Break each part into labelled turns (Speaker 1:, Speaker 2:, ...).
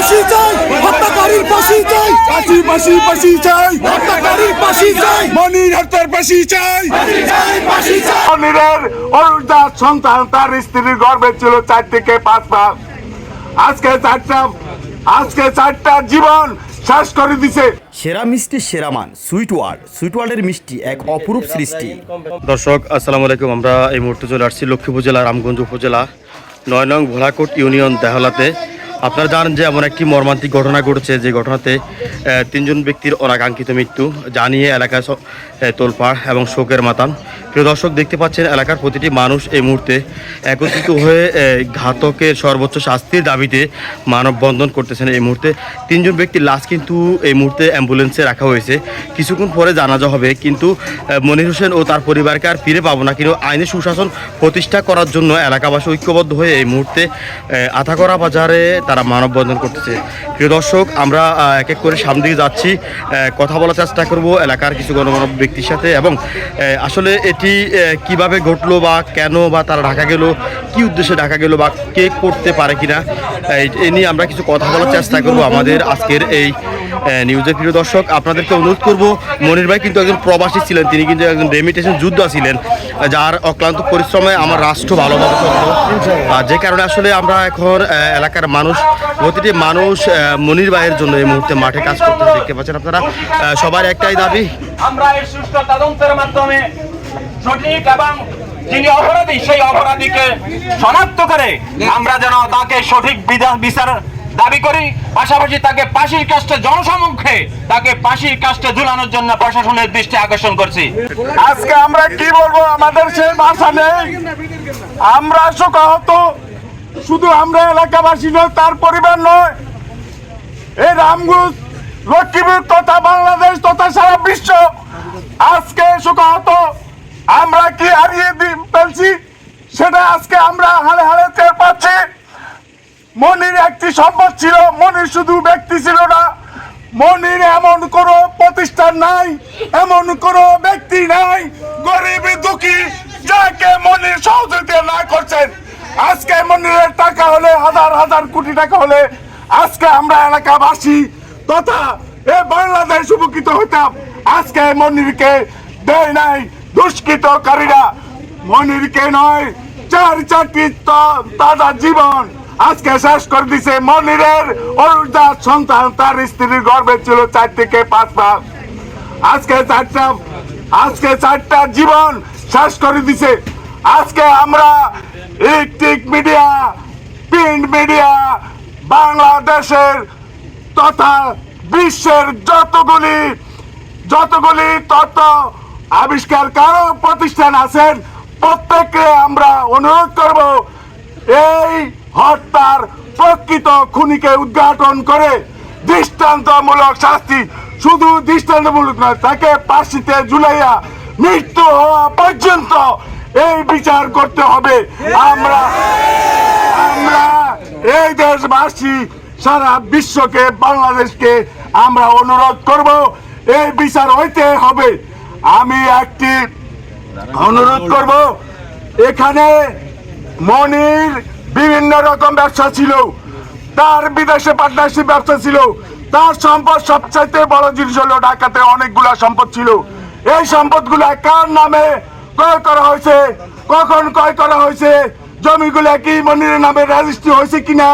Speaker 1: ফাঁসি চাই হত্যাকারীর ফাঁসি চাই
Speaker 2: ফাঁসি ফাঁসি ফাঁসি চাই
Speaker 1: হত্যাকারীর ফাঁসি চাই
Speaker 2: মনির হত্যার ফাঁসি চাই
Speaker 1: ফাঁসি চাই
Speaker 2: মনিরের অরুণদাস সন্তান তার স্ত্রীর গর্ভে ছিল চার থেকে পাঁচ মাস আজকে চারটা আজকে চারটা জীবন শেষ করে দিছে।
Speaker 3: সেরা মিষ্টি সেরা মান সুইট ওয়ার্ল্ড। সুইট ওয়ার্ল্ডের মিষ্টি এক অপরূপ সৃষ্টি।
Speaker 4: দর্শক আসসালামু আলাইকুম। আমরা এই মুহূর্তে চলে আসছি লক্ষ্মীপুর জেলা রামগঞ্জ উপজেলা নয় নং ভোলাকোট ইউনিয়ন দেহলাতে। আপনারা জানেন যে এমন একটি মর্মান্তিক ঘটনা ঘটেছে যে ঘটনাতে তিনজন ব্যক্তির অনাকাঙ্ক্ষিত মৃত্যু জানিয়ে এলাকায় তোলপাড় এবং শোকের মাতান প্রিয় দর্শক দেখতে পাচ্ছেন এলাকার প্রতিটি মানুষ এই মুহূর্তে একত্রিত হয়ে ঘাতকের সর্বোচ্চ শাস্তির দাবিতে মানববন্ধন করতেছেন এই মুহূর্তে। তিনজন ব্যক্তির লাশ কিন্তু এই মুহূর্তে অ্যাম্বুলেন্সে রাখা হয়েছে। কিছুক্ষণ পরে জানাজা হবে কিন্তু মনির হোসেন ও তার পরিবারকে আর ফিরে পাবো না। কিন্তু আইনি সুশাসন প্রতিষ্ঠা করার জন্য এলাকাবাসী ঐক্যবদ্ধ হয়ে এই মুহূর্তে আহ, আথাকড়া বাজারে তারা মানববন্ধন করতেছে। প্রিয় দর্শক, আমরা এক এক করে সামনে দিকে যাচ্ছি। কথা বলার চেষ্টা করব এলাকার কিছু গণমানব ব্যক্তির সাথে এবং আসলে এটি কীভাবে ঘটলো বা কেন বা তারা ঢাকা গেল, কি উদ্দেশ্যে ঢাকা গেল বা কে করতে পারে কিনা এ নিয়ে আমরা কিছু কথা বলার চেষ্টা করব আমাদের আজকের এই নিউজের প্রিয় দর্শক, আপনাদেরকে অনুরোধ করব, মনির ভাই কিন্তু একজন প্রবাসী ছিলেন, তিনি কিন্তু একজন রেমিটেশন যোদ্ধা ছিলেন, যার অক্লান্ত পরিশ্রমে আমার রাষ্ট্র ভালোভাবে চলতো। যে কারণে আসলে আমরা এখন এলাকার মানুষ, প্রতিটি মানুষ মনির ভাইয়ের জন্য এই মুহূর্তে মাঠে কাজ করতে দেখতে পাচ্ছেন আপনারা সবার একটাই দাবি।
Speaker 5: আমরা এই সুষ্ঠু তদন্তের মাধ্যমে সঠিক এবং যিনি অপরাধী, সেই অপরাধীকে শনাক্ত করে আমরা যেন তাকে সঠিক বিচার দাবি করি, পাশাপাশি তাকে ফাঁসির কাস্টে জনসমক্ষে তাকে ফাঁসির কাস্টে ঝুলানোর জন্য প্রশাসনের দৃষ্টি আকর্ষণ করছি।
Speaker 2: আজকে আমরা কি বলব? আমাদের সেই ভাষা নেই। আমরা শোকাহত। শুধু আমরা এলাকাবাসী নয়, তার পরিবার নয়। এই রামগুজ লক্ষ্মীপুর তথা বাংলাদেশ তথা সারা বিশ্ব আজকে শোকাহত। আমরা কি হারিয়ে ফেলছি? সেটা আজকে আমরা হালে হালে টের পাচ্ছি। মনির একটি সম্পদ ছিল, মনির শুধু ব্যক্তি ছিল না। মনির এমন কোনো প্রতিষ্ঠান নাই, এমন কোনো ব্যক্তি নাই, গরিব, দুঃখী, যাকে মনির সহযোগিতা না করছেন। আজকে মনিরের টাকা হলে, হাজার হাজার কোটি টাকা হলে আজকে আমরা এলাকাবাসী তথা এ বাংলাদেশ উপকৃত হইতাম। আজকে মনিরকে দেয় নাই দুষ্কৃতকারীরা। মনিরকে নয়, চার চারটি তাজা জীবন আজকে শেষ করে দিছে মনিরের অরুণদাস সন্তান। তার স্ত্রীর গর্বে ছিল চার থেকে পাঁচ মাস। আজকে চারটা আজকে চারটা জীবন শেষ করে দিছে। আজকে আমরা ইলেকট্রিক মিডিয়া, প্রিন্ট মিডিয়া, বাংলাদেশের তথা বিশ্বের যতগুলি যতগুলি তথ্য আবিষ্কার কারও প্রতিষ্ঠান আছেন, প্রত্যেককে আমরা অনুরোধ করব, এই হত্যার প্রকৃত খুনিকে উদ্ঘাটন করে দৃষ্টান্তমূলক শাস্তি। শুধু দৃষ্টান্তমূলক নয়, তাকে পাশিতে ঝুলাইয়া মৃত্যু হওয়া পর্যন্ত এই বিচার করতে হবে। আমরা আমরা এই দেশবাসী, সারা বিশ্বকে, বাংলাদেশকে আমরা অনুরোধ করব, এই বিচার হইতে হবে। আমি একটি অনুরোধ করব, এখানে মনির বিভিন্ন রকম ব্যবসা ছিল। তার বিদেশে পার্টনারশিপ ব্যবসা ছিল। তার সম্পদ সবচাইতে বড় জিনিস হলো ঢাকাতে অনেকগুলা সম্পদ ছিল। এই সম্পদগুলা কার নামে ক্রয় করা হয়েছে? কখন ক্রয় করা হয়েছে? জমিগুলা কি মনিরের নামে রেজিস্ট্রি হয়েছে কিনা?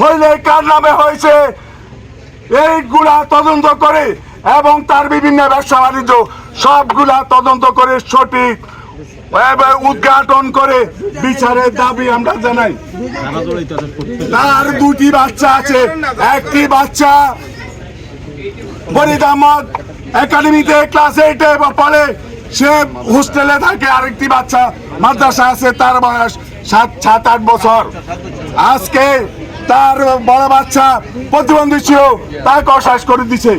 Speaker 2: হইলে কার নামে হয়েছে? এইগুলা তদন্ত করে এবং তার বিভিন্ন ব্যবসা বাণিজ্য সবগুলা তদন্ত করে সঠিক উদ্ঘাটন করে বিচারের দাবি আমরা জানাই। তার দুটি বাচ্চা আছে। একটি বাচ্চা ফরিদ একাডেমিতে ক্লাস এইটে বা পড়ে। সে হোস্টেলে থাকে। আরেকটি বাচ্চা মাদ্রাসা আছে। তার বয়স সাত সাত, আট বছর। আজকে তার বড় বাচ্চা প্রতিবন্ধী ছিল, তাকে অশ্বাস করে দিছে।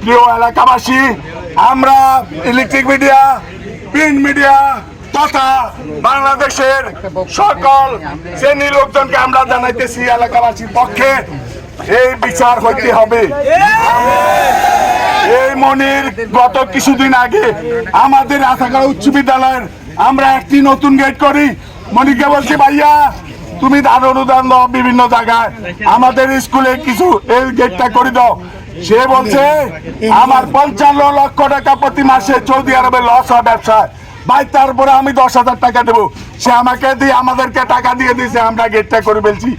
Speaker 2: প্রিয় এলাকাবাসী, আমরা ইলেকট্রিক মিডিয়া প্রিন্ট মিডিয়া তথা বাংলাদেশের সকল শ্রেণি লোকজনকে আমরা জানাইতেছি এলাকাবাসীর পক্ষে এই বিচার হইতে হবে। এই মনির গত কিছুদিন আগে আমাদের আশাকাড়া উচ্চ বিদ্যালয়ের আমরা একটি নতুন গেট করি। মনিরকে বলছি, ভাইয়া,
Speaker 6: তুমি দান অনুদান দাও বিভিন্ন জায়গায়। আমাদের স্কুলে কিছু এই গেটটা করে দাও। সে বলছে, আমার পঞ্চান্ন লক্ষ টাকা প্রতি মাসে সৌদি আরবে লস হয় ব্যবসায়। ভাই তারপরে আমি দশ হাজার টাকা দেবো। সে আমাকে দিয়ে আমাদেরকে টাকা দিয়ে দিয়েছে আমরা গেটটা করে ফেলছি।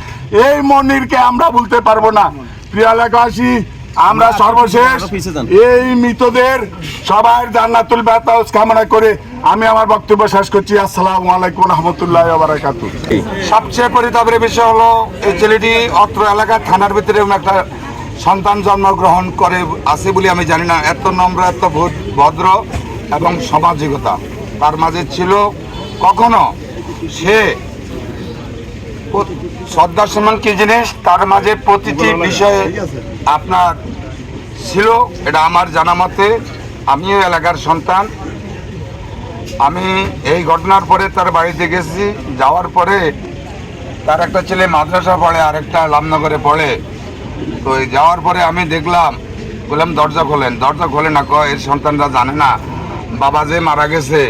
Speaker 6: এই মনিরকে আমরা বলতে পারব না। প্রিয় এলাকাবাসী আমরা সর্বশেষ এই মৃতদের সবার জান্নাতুল বাতাস কামনা করে আমি আমার বক্তব্য শেষ করছি। আসসালামু আলাইকুম রহমতুল্লাহ বারাকাতু সবচেয়ে পরিতাপের বিষয় হলো এই ছেলেটি অত্র এলাকার থানার ভিতরে একটা সন্তান জন্মগ্রহণ করে আছে বলে আমি জানি না। এত নম্র এত ভদ- ভদ্র এবং সামাজিকতা। তার মাঝে ছিল কখনো সে শ্রদ্ধা সম্মান কি জিনিস? তার মাঝে প্রতিটি বিষয়ে আপনার ছিল এটা আমার জানা মতে। আমিও এলাকার সন্তান। আমি এই ঘটনার পরে তার বাড়িতে গেছি। যাওয়ার পরে তার একটা ছেলে মাদ্রাসা পড়ে আর একটা লামনগরে পড়ে। তো যাওয়ার পরে আমি দেখলাম বললাম দরজা খোলেন দরজা খোলে না কয় এর সন্তানরা জানে না। বাবা যে মারা গেছে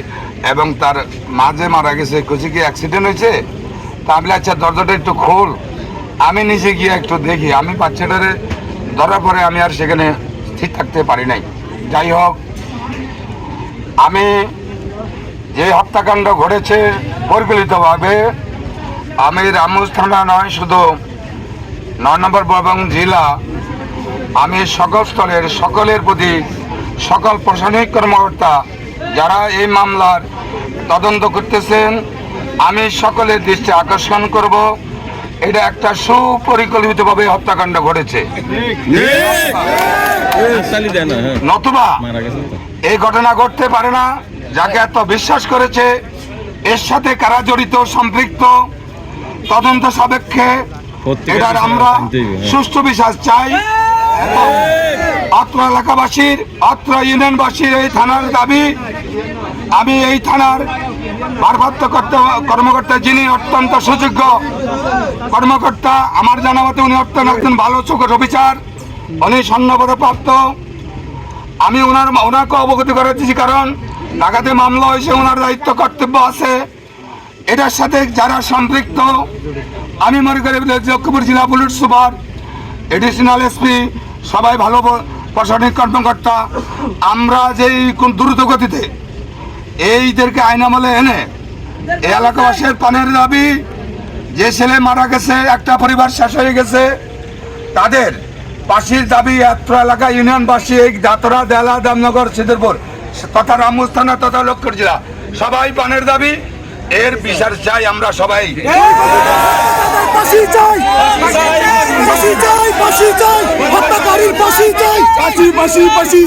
Speaker 6: এবং তার মা যে মারা গেছে কুচি কি অ্যাক্সিডেন্ট হয়েছে? তা আমি আচ্ছা দরজাটা একটু খোল। আমি নিজে গিয়ে একটু দেখি। আমি বাচ্চাটারে ধরার পরে আমি আর সেখানে স্থির থাকতে পারি নাই। যাই হোক, আমি যে হত্যাকাণ্ড ঘটেছে পরিকল্পিতভাবে, আমি রামুজ থানা নয়, শুধু নয় নম্বর এবং জেলা, আমি সকল স্তরের সকলের প্রতি সকল প্রশাসনিক কর্মকর্তা যারা এই মামলার তদন্ত করতেছেন আমি সকলের দৃষ্টি আকর্ষণ করব। এটা একটা সুপরিকল্পিতভাবে হত্যাকাণ্ড ঘটেছে। নতুবা এই ঘটনা ঘটতে পারে না যাকে এত বিশ্বাস করেছে এর সাথে কারা জড়িত সম্পৃক্ত তদন্ত সাপেক্ষে এটার আমরা সুষ্ঠু বিশ্বাস চাই। অত্র এলাকাবাসীর অত্র ইউনিয়নবাসীর এই থানার দাবি, আমি এই থানার ভারপ্রাপ্ত কর্তা- কর্মকর্তা যিনি অত্যন্ত সুযোগ্য কর্মকর্তা, আমার জানা মতে উনি অত্যন্ত একজন ভালো চোখের অফিসার, উনি স্বর্ণপদপ্রাপ্ত। আমি ওনার ওনাকে অবগত করাচ্ছি কারণ ঢাকাতে মামলা হয়েছে ওনার দায়িত্ব কর্তব্য আছে। এটার সাথে যারা সম্পৃক্ত, আমি মনে করি লক্ষ্মীপুর জেলা পুলিশ সুপার, এডিশনাল এসপি সবাই ভালো প্রশাসনিক কর্মকর্তা। আমরা যেই কোন দ্রুত গতিতে এইদেরকে আইনামলে এনে এই এলাকাবাসীর পানের দাবি, যে ছেলে মারা গেছে, একটা পরিবার শেষ হয়ে গেছে, তাদের পাশের দাবি এত্র এলাকা ইউনিয়নবাসী, এই দাতরা, দেলা, দামনগর, সিদ্ধিরপুর, তথা রামগঞ্জ থানা তথা লক্ষ্মীপুর জেলা, সবাই পানের দাবি এর বিচার চাই আমরা সবাই।
Speaker 2: হত্যাকারীর চাই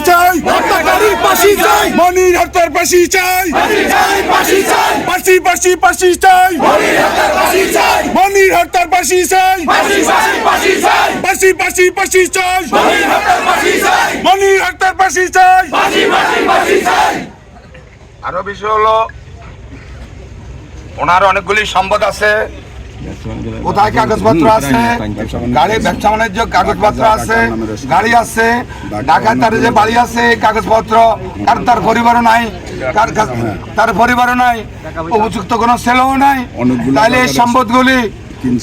Speaker 2: চাই হত্যাকারীর চাই মনির হত্যার চাই চাই চাই মনির হত্যার চাই চাই মনির হত্যার চাই।
Speaker 6: আরও বিষয় হলো ওনার অনেকগুলি সম্পদ আছে। কোথায় কাগজপত্র আছে? গাড়ি ব্যবসা বাণিজ্য কাগজপত্র আছে গাড়ি আছে ঢাকায় তার যে বাড়ি আছে এই কাগজপত্র কার তার পরিবারও নাই কার তার পরিবারও নাই উপযুক্ত কোনো ছেলেও নাই। তাইলে এই সম্পদগুলি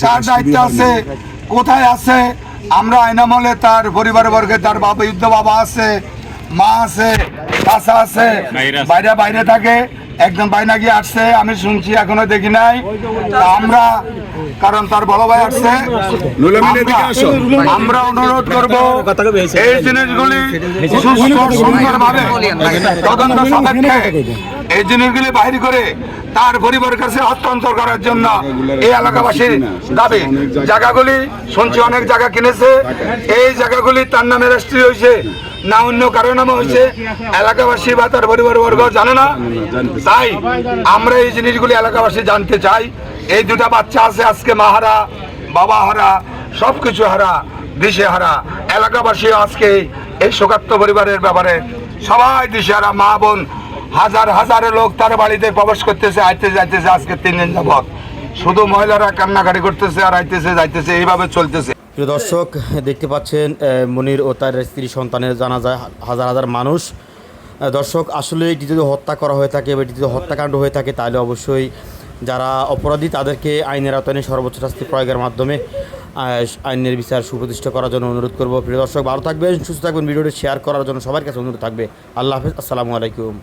Speaker 6: তার দায়িত্ব আছে? কোথায় আছে? আমরা আইনামলে তার পরিবার বর্গে তার বাবা যুদ্ধ বাবা আছে মা আছে চাষা আছে বাইরে বাইরে থাকে। একজন বাইনা গিয়ে আসছে আমি শুনছি এখনও দেখি নাই। আমরা কারণ তার বড় ভাই আসছে আমরা- অনুরোধ করব এই জিনিসগুলি সুন্দর ভাবে তদন্ত সাপেক্ষে এই জিনিসগুলি বাইরে করে তার পরিবারের কাছে হস্তান্তর করার জন্য এই এলাকাবাসীর দাবি। জায়গাগুলি শুনছি অনেক জায়গা কিনেছে। এই জায়গাগুলি তার নামে রেজিস্ট্রি হয়েছে না অন্য কারও নামে হয়েছে। এলাকাবাসী বা তার পরিবার বর্গ জানে না। তাই আমরা এই জিনিসগুলি এলাকাবাসী জানতে চাই। এই দুটা বাচ্চা আছে, আজকে মাহারা বাবা হারা সব কিছু হারা। এলাকাবাসী আজকে এই শোকাত্ম পরিবারের ব্যাপারে সবাই দিশে হারা। মা বোন, হাজার হাজারে লোক তার বাড়িতে প্রবেশ করতেছে, আইতে যাইতেছে, আজকে তিন দিন যাবৎ। শুধু মহিলারা কান্নাকাটি করতেছে আর আইতেছে, যাইতেছে, এইভাবে চলতেছে।
Speaker 3: দর্শক, দেখতে পাচ্ছেন মনির ও তার স্ত্রী সন্তানের জানা যায় হাজার হাজার মানুষ দর্শক, আসলে এটি যদি হত্যা করা হয়ে থাকে বা এটি যদি হত্যাকাণ্ড হয়ে থাকে, তাহলে অবশ্যই
Speaker 4: যারা অপরাধী, তাদেরকে আইনের আওতায় সর্বোচ্চ শাস্তি প্রয়োগের মাধ্যমে আইনের বিচার সুপ্রতিষ্ঠা করার জন্য অনুরোধ করব। প্রিয় দর্শক, ভালো থাকবেন, সুস্থ থাকবেন। ভিডিওটি শেয়ার করার জন্য সবার কাছে অনুরোধ থাকবে। আল্লাহ হাফিজ, আসসালামু আলাইকুম।